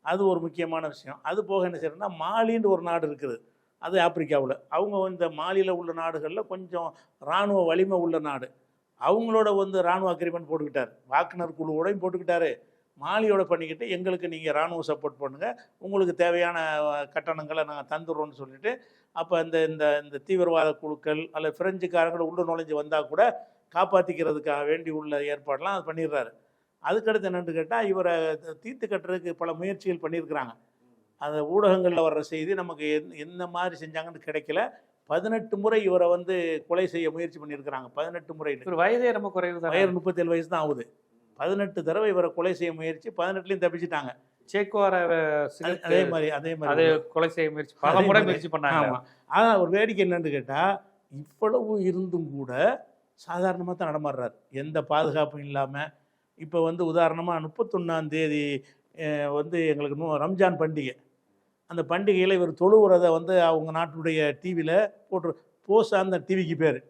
அது ஒரு முக்கியமான விஷயம். அது போக என்ன செய்யறதுன்னா மாலின்னு ஒரு நாடு இருக்குது. அது ஆப்பிரிக்காவில். அவங்க இந்த மாலியில் உள்ள நாடுகளில் கொஞ்சம் இராணுவ வலிமை உள்ள நாடு. அவங்களோட வந்து இராணுவ அக்ரிமெண்ட் போட்டுக்கிட்டார். வாக்குனர் குழுவோடையும் போட்டுக்கிட்டாரு. மாலியோட பண்ணிக்கிட்டு எங்களுக்கு நீங்கள் இராணுவ சப்போர்ட் பண்ணுங்கள் உங்களுக்கு தேவையான கட்டணங்களை நாங்கள் தந்துடுறோம்னு சொல்லிட்டு அப்போ இந்த இந்த இந்த தீவிரவாத குழுக்கள் அல்லது பிரெஞ்சுக்காரங்களை உள்ள நுழைஞ்சு வந்தால் கூட காப்பாற்றிக்கிறதுக்காக வேண்டி உள்ள ஏற்பாடெல்லாம் அது பண்ணிடுறாரு. அதுக்கடுத்து என்னன்னு கேட்டால் இவரை தீர்த்து கட்டுறதுக்கு பல முயற்சிகள் பண்ணியிருக்கிறாங்க. அந்த ஊடகங்களில் வர்ற செய்தி நமக்கு என் என்ன மாதிரி செஞ்சாங்கன்னு கிடைக்கல. பதினெட்டு முறை இவரை வந்து கொலை செய்ய முயற்சி பண்ணியிருக்கிறாங்க. பதினெட்டு முறை வயதே ரொம்ப குறைவு வயது முப்பத்தேழு வயசு தான் ஆகுது. பதினெட்டு தடவை இவரை கொலை செய்ய முயற்சி பதினெட்டுலையும் தப்பிச்சிட்டாங்க. சேக்குவார அது- அதே மாதிரி அதே அது மாதிரி கொலை செய்ய முயற்சி பல அதே முறை. முயற்சி பண்ணாங்க. ஆமாம் ஆனால் ஒரு வேடிக்கை என்னன்னு கேட்டால் இவ்வளவு இருந்தும் கூட சாதாரணமாக தான் நடமாடுறாரு. எந்த பாதுகாப்பும் இல்லாமல் இப்போ வந்து உதாரணமாக முப்பத்தொன்னாம் தேதி வந்து எங்களுக்கு இன்னும் ரம்ஜான் பண்டிகை. அந்த பண்டிகையில் இவர் தொழுவுறதை வந்து அவங்க நாட்டுடைய டிவியில் போட்டு போஸ் அந்த டிவிக்கு பேர்.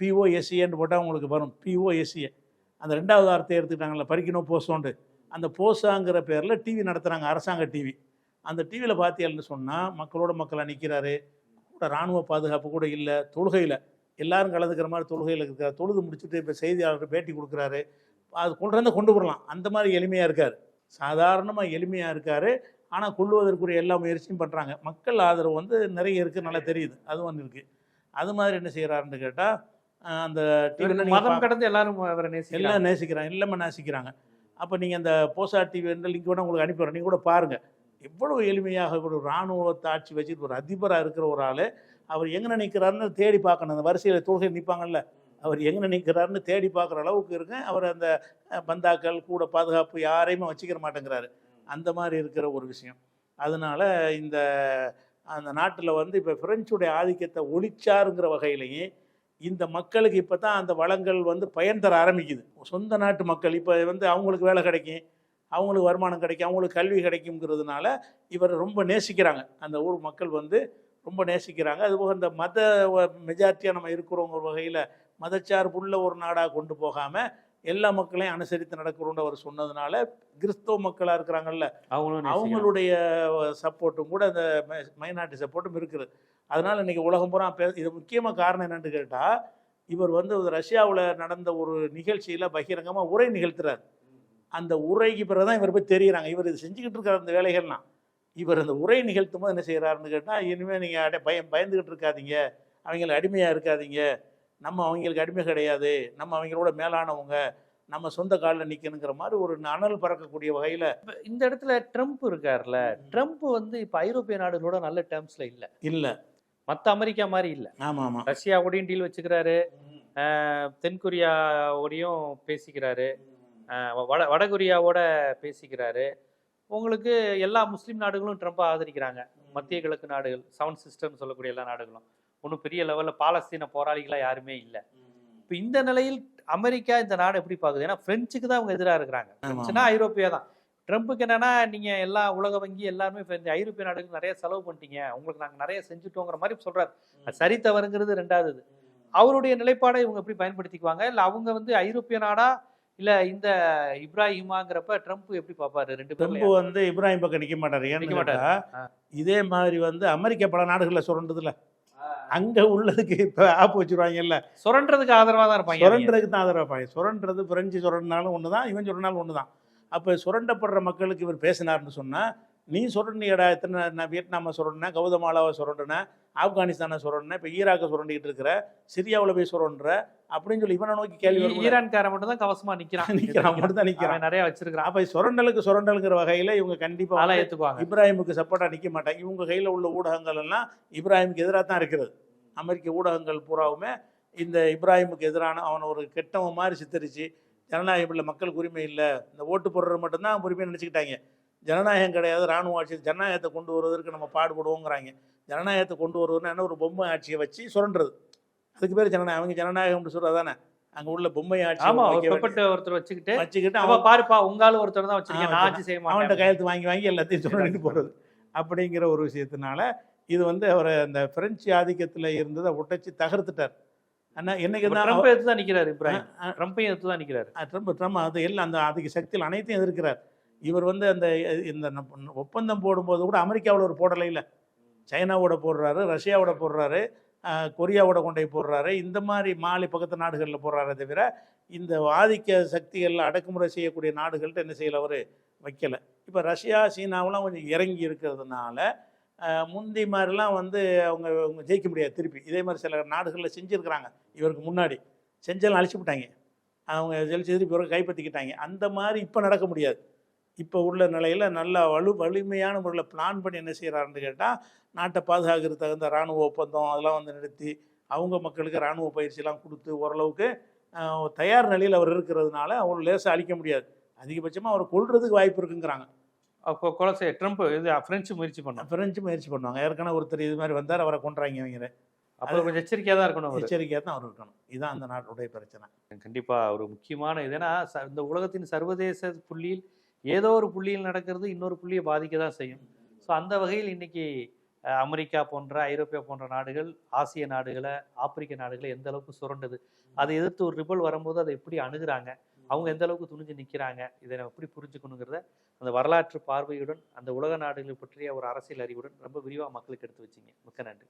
பிஓஎஸ்சின்னு போட்டால் உங்களுக்கு வரும். பிஓஎஸ்சிஏ அந்த ரெண்டாவது வார்த்தையை எடுத்துக்கிட்டாங்கள பறிக்கணும் போசோண்டு அந்த போஸாங்கிற பேரில் டிவி நடத்துகிறாங்க அரசாங்க டிவி அந்த டிவியில் பார்த்தீங்கன்னு சொன்னால் மக்களோட மக்களாக நிற்கிறாரு கூட இராணுவ பாதுகாப்பு கூட இல்லை தொழுகையில். எல்லாரும் கலந்துக்கிற மாதிரி தொழுகையில் இருக்கிறார் தொழுது முடிச்சுட்டு இப்போ செய்தியாளர் பேட்டி கொடுக்குறாரு. அது கொண்டு வந்து கொண்டு வரலாம் அந்த மாதிரி எளிமையாக இருக்கார். சாதாரணமாக எளிமையாக இருக்கார். ஆனால் கொள்வதற்குரிய எல்லா முயற்சியும் பண்ணுறாங்க மக்கள் ஆதரவு வந்து நிறைய இருக்குது நல்லா தெரியுது. அது ஒன்று இருக்குது அது மாதிரி என்ன செய்கிறாருன்னு கேட்டால் அந்த மதம் கடந்து எல்லாரும் அவரை நேசிக்கிறாங்க. எல்லாம் நேசிக்கிறாங்க எல்லாமே நேசிக்கிறாங்க. அப்போ நீங்கள் அந்த போசா டிவி என்ற லிங்க் கூட உங்களுக்கு அனுப்பிடுறேன் நீங்கள் கூட பாருங்கள் எவ்வளவு எளிமையாக ஒரு இராணுவத்தை ஆட்சி வச்சுட்டு ஒரு அதிபராக இருக்கிற ஒரு ஆள். அவர் எங்கே நிற்கிறாருன்னு தேடி பார்க்கணும். அந்த வரிசையில் தொழுகை நிற்பாங்கல்ல அவர் எங்கே நிற்கிறாருன்னு தேடி பார்க்குற அளவுக்கு இருக்கு. அவர் அந்த பந்தாக்கள் கூட பாதுகாப்பு யாரையுமே வச்சுக்கிற மாட்டேங்கிறாரு. அந்த மாதிரி இருக்கிற ஒரு விஷயம். அதனால இந்த அந்த நாட்டில் வந்து இப்போ பிரெஞ்சுடைய ஆதிக்கத்தை ஒழிச்சாருங்கிற வகையிலேயே இந்த மக்களுக்கு இப்போ தான் அந்த வளங்கள் வந்து பயன் தர ஆரம்பிக்குது. சொந்த நாட்டு மக்கள் இப்போ வந்து அவங்களுக்கு வேலை கிடைக்கும் அவங்களுக்கு வருமானம் கிடைக்கும் அவங்களுக்கு கல்வி கிடைக்குங்கிறதுனால இவரை ரொம்ப நேசிக்கிறாங்க. அந்த ஊர் மக்கள் வந்து ரொம்ப நேசிக்கிறாங்க. அதுபோக இந்த மத மெஜாரிட்டியாக நம்ம இருக்கிறவங்க ஒரு வகையில் மதச்சார்புள்ள ஒரு நாடாக கொண்டு போகாமல் எல்லா மக்களையும் அனுசரித்து நடக்கிறோன்னு அவர் சொன்னதுனால கிறிஸ்தவ மக்களாக இருக்கிறாங்கல்ல. அவங்களுடைய சப்போர்ட்டும் கூட அந்த மைனாரிட்டி சப்போர்ட்டும் இருக்குது. அதனால் இன்றைக்கி உலகம் பூரா பே இது முக்கியமாக காரணம் என்னன்னு கேட்டால் இவர் வந்து ரஷ்யாவில் நடந்த ஒரு நிகழ்ச்சியில் பகிரங்கமாக உரை நிகழ்த்துறார். அந்த உரைக்கு பிறகு தான் இவர் போய் தெரியுறாங்க. இவர் இது செஞ்சுக்கிட்டு இருக்கிற அந்த வேலைகள்லாம். இவர் அந்த உரை நிகழ்த்தும் போது என்ன செய்கிறாருன்னு கேட்டால் இனிமேல் நீங்கள் அடை பயம் பயந்துக்கிட்டு இருக்காதீங்க. அவங்களுக்கு அடிமையாக இருக்காதீங்க. நம்ம அவங்களுக்கு அடிமை கிடையாது. நம்ம அவங்களோட மேலானவங்க. நம்ம சொந்த காலில் நிற்கணுங்கிற மாதிரி ஒரு அனல் பறக்கக்கூடிய வகையில் இந்த இடத்துல ட்ரம்ப் இருக்கார்ல ட்ரம்ப் வந்து இப்ப ஐரோப்பிய நாடுகளோட நல்ல டேர்ம்ஸ்ல இல்ல. இல்லை. மத்த அமெரிக்கா மாதிரி இல்ல. ஆமாம். ஆமாம் ரஷ்யாவோடையும் டீல் வச்சுக்கிறாரு. தென்கொரியாவோடையும் பேசிக்கிறாரு. வட வடகொரியாவோட பேசிக்கிறாரு. உங்களுக்கு எல்லா முஸ்லீம் நாடுகளும் ட்ரம்ப்பை ஆதரிக்கிறாங்க. மத்திய கிழக்கு நாடுகள் செவன் சிஸ்டர்னு சொல்லக்கூடிய எல்லா நாடுகளும். ஒன்றும் பெரிய லெவலில் பாலஸ்தீன போராளிகளா யாருமே இல்லை. இப்போ இந்த நிலையில் அமெரிக்கா இந்த நாடு எப்படி பார்க்குது ஏன்னா பிரெஞ்சுக்கு தான் அவங்க எதிராக இருக்கிறாங்க. பிரெஞ்சுனா ஐரோப்பியா தான். ட்ரம்ப்புக்கு என்னன்னா நீங்க எல்லா உலக வங்கி எல்லாருமே இந்த ஐரோப்பிய நாடுகளுக்கு நிறைய செலவு பண்ணிட்டீங்க. உங்களுக்கு நாங்க நிறைய செஞ்சுட்டோங்கிற மாதிரி சொல்றாரு. சரி தவறுங்கிறது ரெண்டாவது. அவருடைய நிலைப்பாடை இவங்க எப்படி பயன்படுத்திக்குவாங்க? இல்ல அவங்க வந்து ஐரோப்பிய நாடா? இல்ல இந்த இப்ராஹிமாங்கிறப்ப ட்ரம்ப் எப்படி பார்ப்பாரு ரெண்டு ட்ரம்ப் வந்து இப்ராஹிம் பக்கம் நிற்க மாட்டார். ஏன்னு நிக்க மாட்டாரு. இதே மாதிரி வந்து அமெரிக்கா பல நாடுகளில் சுரண்டதுல அங்கே உள்ளதுக்கு இப்போ ஆப் வச்சிருவாங்கல்ல. சுரண்டதுக்கு ஆதரவா தான் இருப்பாங்க. சுரண்டுறதுக்கு தான் ஆதரவாப்பாங்க சுரண்டுறது பிரெஞ்சு சுரண்டினாலும் ஒன்று தான் இவன் சுரண்டினாலும் ஒன்று தான் அப்போ சுரண்டப்படுற மக்களுக்கு இவர் பேசினார்னு சொன்னால் நீ சுரண்டியடா எத்தனை நான் வியட்நாமை சுரண்டினேன் கௌதமாலாவை சுரண்டினேன் ஆப்கானிஸ்தானை சுரண்டினேன் இப்போ ஈராக்கை சுரண்டிக்கிட்டு இருக்கிற சிரியாவில் போய் சுரண்டுற அப்படின்னு சொல்லி இவனை நோக்கி கேள்வி. ஈரான்காரன் மட்டும் தான் கவசமா நிக்கிறான். நிக்கிறான், மட்டும் தான் நிக்கிறான். அவன் நிறைய வச்சிருக்கான் அப்போ சுரண்டலுக்கு சுரண்டலுங்கிற வகையில் இவங்க கண்டிப்பாக ஏத்துக்குவாங்க. இப்ராஹிமுக்கு சப்போர்ட்டாக நிற்க மாட்டாங்க. இவங்க கையில் உள்ள ஊடகங்கள் எல்லாம் இப்ராஹிமுக்கு எதிராக தான் இருக்கிறது அமெரிக்க ஊடகங்கள் பூராவுமே இந்த இப்ராஹிமுக்கு எதிரான அவனை ஒரு கெட்டவன் மாதிரி சித்தரித்து ஜனநாயகம் இல்லை மக்களுக்கு உரிமை இல்லை இந்த ஓட்டு போடுறது மட்டும்தான் உரிமை நினச்சிக்கிட்டாங்க. ஜனநாயகம் கிடையாது ராணுவ ஆட்சி ஜனநாயகத்தை கொண்டு வருவதற்கு நம்ம பாடுபடுவோங்கிறாங்க. ஜனநாயகத்தை கொண்டு வருவதுன்னு என்ன? ஒரு பொம்மை ஆட்சியை வச்சு சுரண்டுறது. அதுக்கு பேர் ஜனநாயகம். அவங்க ஜனநாயகம்னு சொல்கிறது தானே? அங்கே உள்ள பொம்மை ஆட்சி ஆமா ஒரு வைக்க பெப்பட்ட ஒருத்தர் வச்சுக்கிட்டு வச்சுக்கிட்டு அவ அவன் பாருப்பா உங்கால ஒருத்தர் தான் வச்சிருக்கேன் ஆட்சி செய்ய அவன்கிட்ட கையெழுத்து வாங்கி வாங்கி எல்லாத்தையும் சொல்லிட்டு போகிறது அப்படிங்கிற ஒரு விஷயத்தினால இது வந்து அவரை அந்த பிரெஞ்சு ஆதிக்கத்தில் இருந்ததை உடைச்சி தகர்த்துட்டார். ஆனால் என்னைக்கு தான் ட்ரம்ப் எடுத்து தான் நிக்கிறாரு இப்ராஹிம். ட்ரம்ப்பையும் எடுத்து தான் நிக்கிறாரு. ட்ரம்ப் ட்ரம்ப் அது எல்லாம் அந்த அதிக சக்தியில் அனைத்தையும் எதிர்க்கிறார். இவர் வந்து அந்த இந்த ஒப்பந்தம் போடும்போது கூட அமெரிக்காவில் ஒரு போடலை இல்லை. சைனாவோட போடுறாரு ரஷ்யாவோட போடுறாரு கொரியாவோட கொண்டே போடுறாரு. இந்த மாதிரி மாலி பக்கத்து நாடுகளில் போடுறாரே தவிர இந்த ஆதிக்க சக்திகளில் அடக்குமுறை செய்யக்கூடிய நாடுகள்கிட்ட என்ன செய்யல அவர் வைக்கலை. இப்போ ரஷ்யா சீனாவெலாம் கொஞ்சம் இறங்கி இருக்கிறதுனால முந்தி மாதிரிலாம் வந்து அவங்க அவங்க ஜெயிக்க முடியாது திருப்பி. இதே மாதிரி சில நாடுகளில் செஞ்சுருக்கிறாங்க. இவருக்கு முன்னாடி செஞ்செல்லாம் அழிச்சு விட்டாங்க அவங்க ஜெயிச்சு திருப்பி இவரை கைப்பற்றிக்கிட்டாங்க. அந்த மாதிரி இப்போ நடக்க முடியாது. இப்போ உள்ள நிலையில் நல்லா வலு வலிமையான முறையில் பிளான் பண்ணி என்ன செய்கிறாருன்னு கேட்டால் நாட்டை பாதுகாக்கிறது தகுந்த இராணுவ ஒப்பந்தம் அதெல்லாம் வந்து நிறுத்தி அவங்க மக்களுக்கு இராணுவ பயிற்சிலாம் கொடுத்து ஓரளவுக்கு தயார் நிலையில் அவர் இருக்கிறதுனால அவர் லேசாக அழிக்க முடியாது. அதிகபட்சமாக அவரை கொல்றதுக்கு வாய்ப்பு இருக்குங்கிறாங்க. கொலை செய்ய ட்ரம்ப் இது பிரெஞ்சு முயற்சி பண்ணான் பிரெஞ்சு முயற்சி பண்ணுவாங்க. ஏற்கனவே ஒருத்தர் இது மாதிரி வந்தார் அவரை கொன்றாங்க இவங்க. அப்போ கொஞ்சம் எச்சரிக்கையா தான் இருக்கணும். எச்சரிக்கையாக தான் அவர் இருக்கணும். இதுதான் அந்த நாட்டுடைய பிரச்சனை. கண்டிப்பா ஒரு முக்கியமான இது. ஏன்னா இந்த உலகத்தின் சர்வதேச புள்ளியில் ஏதோ ஒரு புள்ளியில் நடக்கிறது இன்னொரு புள்ளியை பாதிக்க தான் செய்யும். ஸோ அந்த வகையில் இன்னைக்கு அமெரிக்கா போன்ற ஐரோப்பியா போன்ற நாடுகள் ஆசிய நாடுகளை ஆப்பிரிக்க நாடுகளை எந்த அளவுக்கு சுரண்டது? அதை எதிர்த்து ஒரு ரிபல் வரும்போது அதை எப்படி அணுகிறாங்க? அவங்க எந்த அளவுக்கு துணிஞ்சு நிற்கிறாங்க இதை நம்ம எப்படி புரிஞ்சுக்கணுங்கிறத அந்த வரலாற்று பார்வையுடன் அந்த உலக நாடுகளை பற்றிய ஒரு அரசியல் அறிவுடன் ரொம்ப விரிவாக மக்களுக்கு எடுத்து வச்சிங்க. மிக்க நன்றி.